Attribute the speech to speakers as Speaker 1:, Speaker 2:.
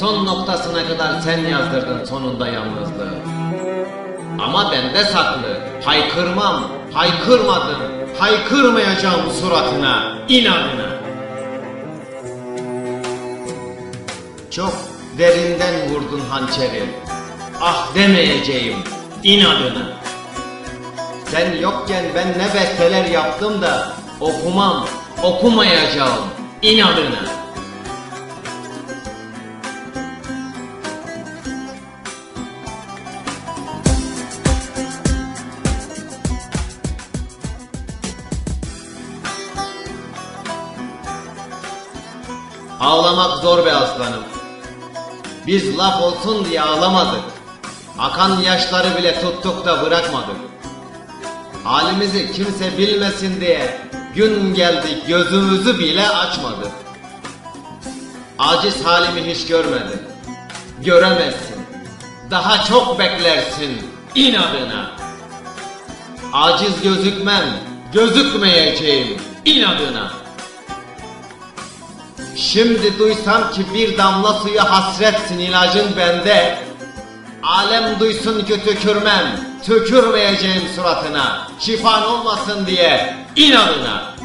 Speaker 1: Son noktasına kadar sen yazdırdın sonunda yalnızlığı. Ama bende saklı, haykırmam, haykırmadım, haykırmayacağım suratına, inadına. Çok derinden vurdun hançeri, ah demeyeceğim, inadına. Sen yokken ben ne besteler yaptım da okumam, okumayacağım, inadına. Ağlamak zor be aslanım. Biz laf olsun diye ağlamadık. Akan yaşları bile tuttuk da bırakmadık. Halimizi kimse bilmesin diye gün geldi gözümüzü bile açmadık. Aciz halimi hiç görmedin. Göremezsin. Daha çok beklersin inadına. Aciz gözükmem, gözükmeyeceğim inadına. Şimdi duysam ki bir damla suya hasretsin ilacın bende. Alem duysun ki tükürmem, tükürmeyeceğim suratına. Şifan olmasın diye inadına.